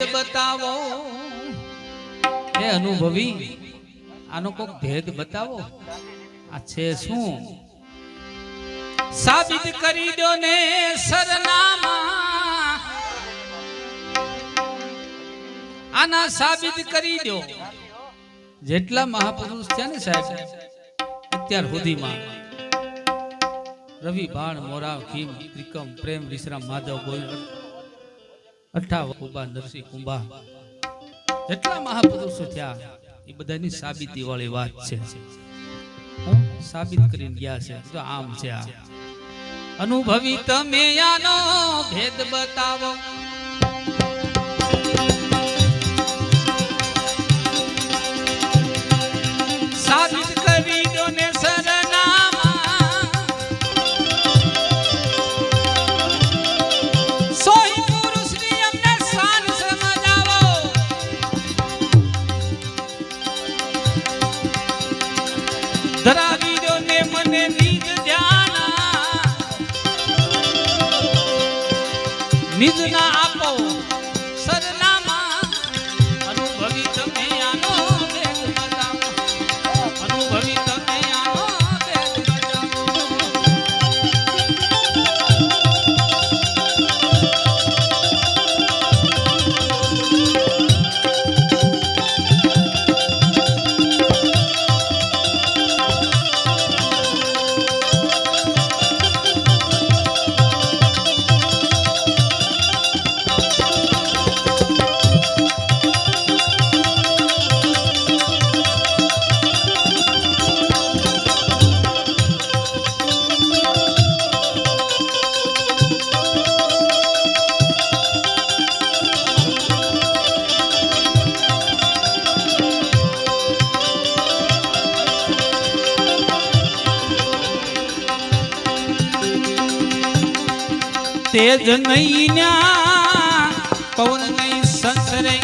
બતાવો હે અનુભવી, આનો કોક ભેદ બતાવો. આ છે શું? સાબિત કરી દો ને સરનામા. આના સાબિત કરી દો. જેટલા મહાપુરુષ છે ને સાહેબ, અત્યાર સુધીમાં. રવિ બાણ, મોરાવ, ખીમ, ત્રિકમ, પ્રેમ, વિશ્રામ, માધવ, ગોવિંદ. અઠાવ કુંભા, નરસિંહ કુંભા. જેટલા મહાપુરુષો થયા, એ બધાની સાબિતી વાળી વાત છે. સાબિત કરીને ગયા છે. તો આમ છે અનુભવી તમે આનો ભેદ બતાવો. નિજ ના તેજ નહીં પવન નહીં સંસરે.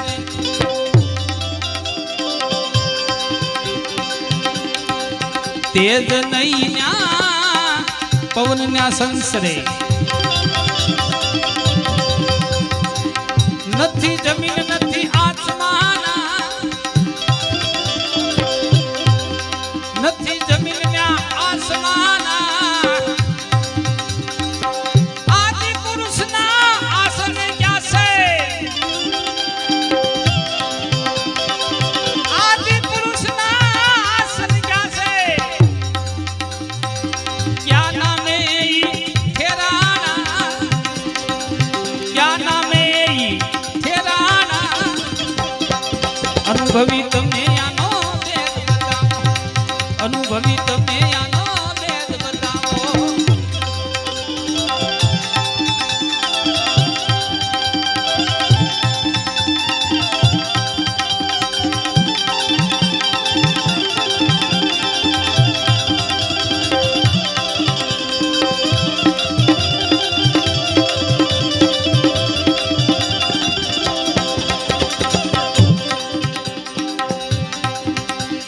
તેજ નહીં પવન ના સંસરે. નથી જમીન અનુભવી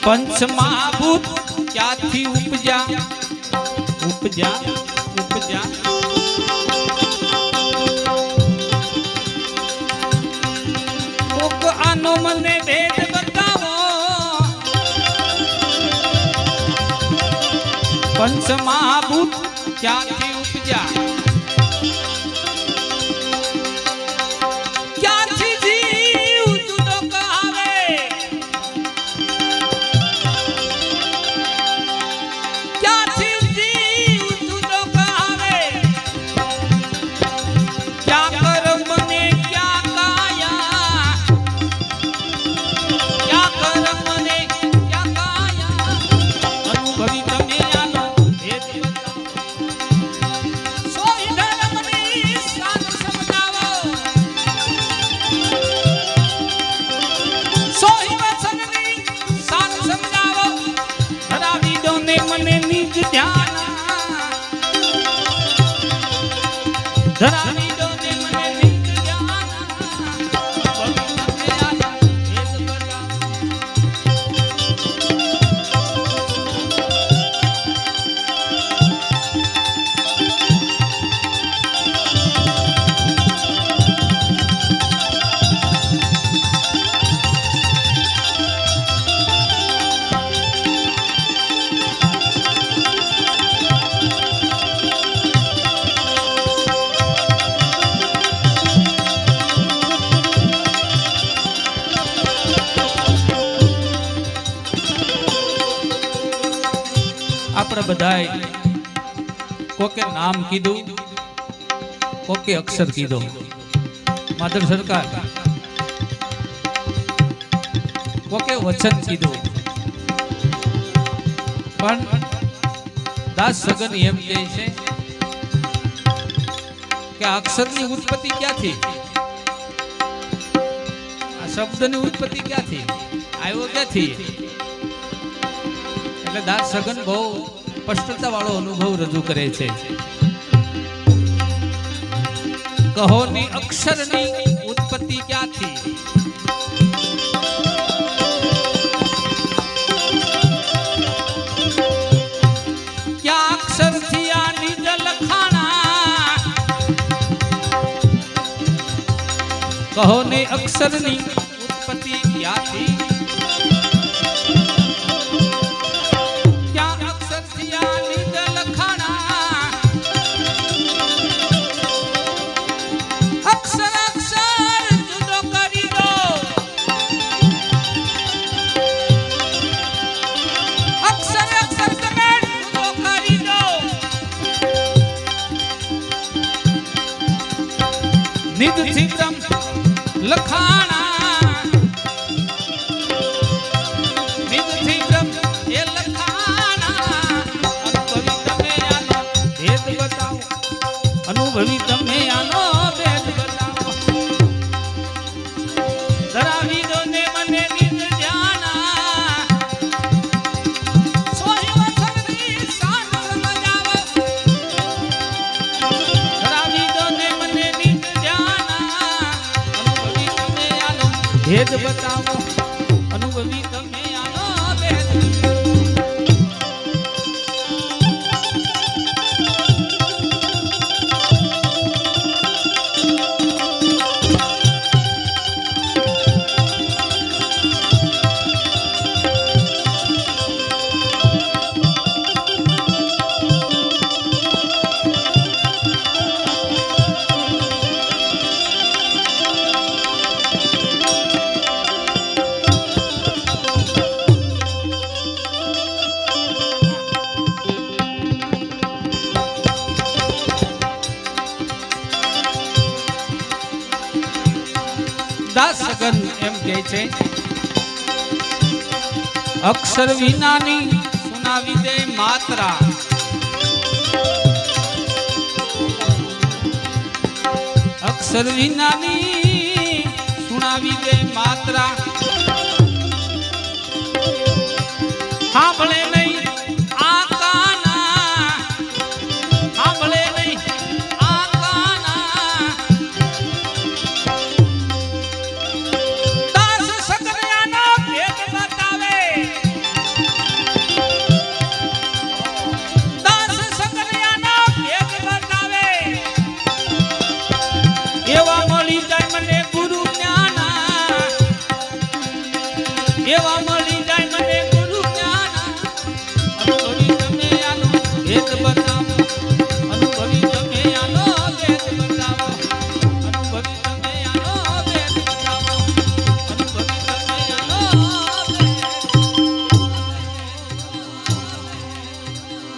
પંચમહાભૂત ક્યાંથી ઉપજા? ઉપજા ઉપજા. આનો મને ભેદ બતાવો. પંચમહાભૂત ક્યાંથી બધાય કોકે નામ કીધું, કોકે અક્ષર કીધો. માધર સરકાર, કોકે વચન કીધું. પણ દાસ સગન એમ કહે છે કે અક્ષરની ઉત્પત્તિ ક્યાંથી? આ શબ્દની ઉત્પત્તિ ક્યાંથી? આવ્યો ક્યાંથી? એટલે દાસ સગન બહુ સ્પષ્ટતા વાળો અનુભવ રજૂ કરે છે. કહો ની અક્ષરની ઉત્પત્તિ ક્યાંથી? કહો ને અક્ષરની ઉત્પત્તિ ક્યાંથી? બ્રહ્મ લખાણા. બ્રહ્મ એ લખાણા. અનુભવી તમે અનુભવી ભેદ દાસ સગન એમ કહે છે. અક્ષર વિનાની સુનાવી દે માત્રા. અક્ષર વિનાની સુનાવી દે માત્રા.